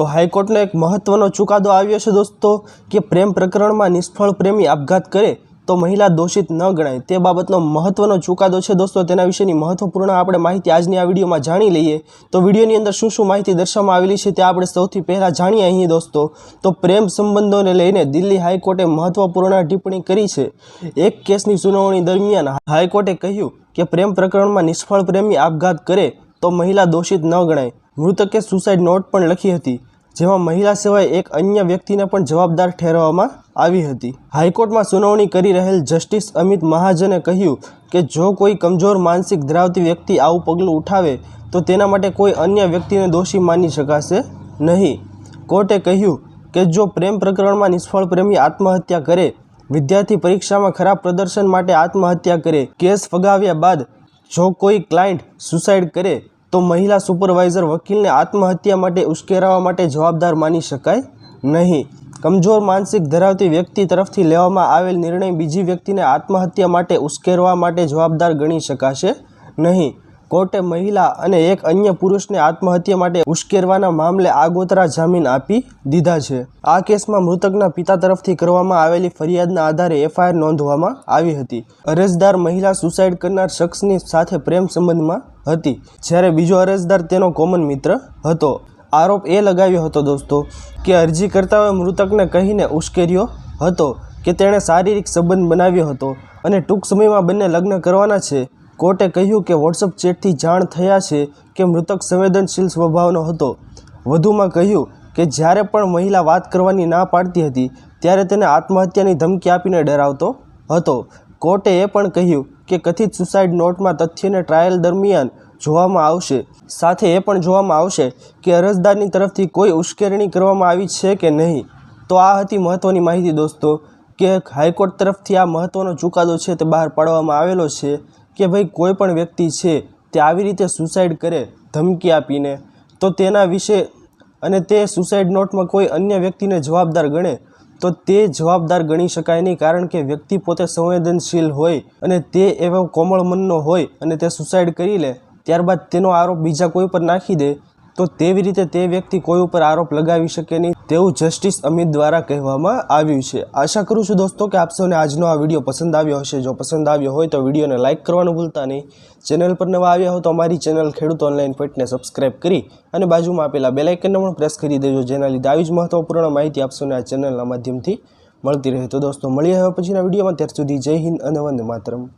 તો હાઈકોર્ટનો એક મહત્વનો ચુકાદો આવ્યો છે દોસ્તો, કે પ્રેમ પ્રકરણમાં નિષ્ફળ પ્રેમી આપઘાત કરે તો મહિલા દોષિત ન ગણાય. તે બાબતનો મહત્વનો ચુકાદો છે દોસ્તો, તેના વિશેની મહત્વપૂર્ણ આપણે માહિતી આજની આ વિડીયોમાં જાણી લઈએ. તો વિડીયોની અંદર શું શું માહિતી દર્શાવવામાં આવેલી છે તે આપણે સૌથી પહેલાં જાણીએ અહીં દોસ્તો. તો પ્રેમ સંબંધોને લઈને દિલ્હી હાઈકોર્ટે મહત્વપૂર્ણ ટિપ્પણી કરી છે. એક કેસની સુનાવણી દરમિયાન હાઈકોર્ટે કહ્યું કે પ્રેમ પ્રકરણમાં નિષ્ફળ પ્રેમી આપઘાત કરે તો મહિલા દોષિત ન ગણાય. મૃતકે સુસાઇડ નોટ પણ લખી હતી. જેમાં મહિલા સિવાય એક અન્ય વ્યક્તિને પણ જવાબદાર ઠેરવવામાં આવી હતી. હાઈકોર્ટમાં સુનાવણી કરી રહેલ જસ્ટિસ અમિત મહાજને કહ્યું કે જો કોઈ કમજોર માનસિક ધરાવતી વ્યક્તિ આવું પગલું ઉઠાવે, તો તેના માટે કોઈ અન્ય વ્યક્તિને દોષી માની શકાશે નહીં. કોર્ટે કહ્યું કે જો પ્રેમ પ્રકરણમાં નિષ્ફળ પ્રેમી આત્મહત્યા કરે, વિદ્યાર્થી પરીક્ષામાં ખરાબ પ્રદર્શન માટે આત્મહત્યા કરે, કેસ ફગાવ્યા બાદ જો કોઈ ક્લાયન્ટ સુસાઇડ કરે તો મહિલા સુપરવાઇઝર વકીલને આત્મહત્યા માટે ઉશ્કેરાવા માટે જવાબદાર માની શકાય નહીં. કમજોર માનસિક ધરાવતી વ્યક્તિ તરફથી લેવામાં આવેલ નિર્ણય બીજી વ્યક્તિને આત્મહત્યા માટે ઉશ્કેરવા માટે જવાબદાર ગણી શકાશે નહીં. કોર્ટે મહિલા અને એક અન્ય પુરુષને આત્મહત્યા માટે ઉશ્કેરવાના મામલે આગોતરા જામીન આપી દીધા છે. આ કેસમાં મૃતકના પિતા તરફથી કરવામાં આવેલી ફરિયાદના આધારે એફઆઈઆર નોંધવામાં આવી હતી. અરજદાર મહિલા સુસાઇડ કરનાર શખ્સની સાથે પ્રેમ સંબંધમાં હતી, જ્યારે બીજો અરજદાર તેનો કોમન મિત્ર હતો. આરોપ એ લગાવ્યો હતો, દોસ્તો, કે અરજી કરતાઓએ મૃતકને કહીને ઉશ્કેર્યો હતો કે તેણે શારીરિક સંબંધ બનાવ્યો હતો અને ટૂંક સમયમાં બંને લગ્ન કરવાના છે. કોર્ટે કહ્યું કે વોટ્સઅપ ચેટથી જાણ થયા છે કે મૃતક સંવેદનશીલ સ્વભાવનો હતો. વધુમાં કહ્યું કે જ્યારે પણ મહિલા વાત કરવાની ના પાડતી હતી, ત્યારે તેને આત્મહત્યાની ધમકી આપીને ડરાવતો હતો. કોર્ટે એ પણ કહ્યું કે કથિત સુસાઇડ નોટમાં તથ્યને ટ્રાયલ દરમિયાન જોવામાં આવશે. સાથે એ પણ જોવામાં આવશે કે અરજદારની તરફથી કોઈ ઉશ્કેરણી કરવામાં આવી છે કે નહીં. તો આ હતી મહત્ત્વની માહિતી દોસ્તો. કે હાઈકોર્ટ તરફથી આ મહત્ત્વનો ચુકાદો છે તે બહાર પાડવામાં આવેલો છે. કે ભાઈ કોઈ પણ વ્યક્તિ છે તે આવી રીતે સુસાઇડ કરે, ધમકી આપીને, તો તેના વિશે અને તે સુસાઇડ નોટમાં કોઈ અન્ય વ્યક્તિને જવાબદાર ગણે, તો તે જવાબદાર ગણી શકાય નહીં કારણ કે વ્યક્તિ પોતે સંવેદનશીલ હોય અને તે એવો કોમળ મનનો હોય અને તે સુસાઇડ કરી લે, ત્યારબાદ તેનો આરોપ બીજા કોઈ પર નાખી દે તો તેવી રીતે તે વ્યક્તિ કોઈ ઉપર આરોપ લગાવી શકે નહીં તેવું જસ્ટિસ અમિત દ્વારા કહેવામાં આવ્યું છે. આશા કરું છું દોસ્તો કે આપ આજનો આ વીડિયો પસંદ આવ્યો હશે. જો પસંદ આવ્યો હોય તો વિડીયોને લાઇક કરવાનું ભૂલતા નહીં. ચેનલ પર નવા આવ્યા હો તો અમારી ચેનલ ખેડૂત ઓનલાઈન ફિટને સબસ્ક્રાઇબ કરી અને બાજુમાં આપેલા બેલાઇકનને પણ પ્રેસ કરી દેજો, જેના લીધે આવી જ મહત્વપૂર્ણ માહિતી આપ આ ચેનલના માધ્યમથી મળતી રહે. તો દોસ્તો, મળીએ હવે પછીના વિડીયોમાં. ત્યાર સુધી જય હિન્દ અને વંદે માતરમ.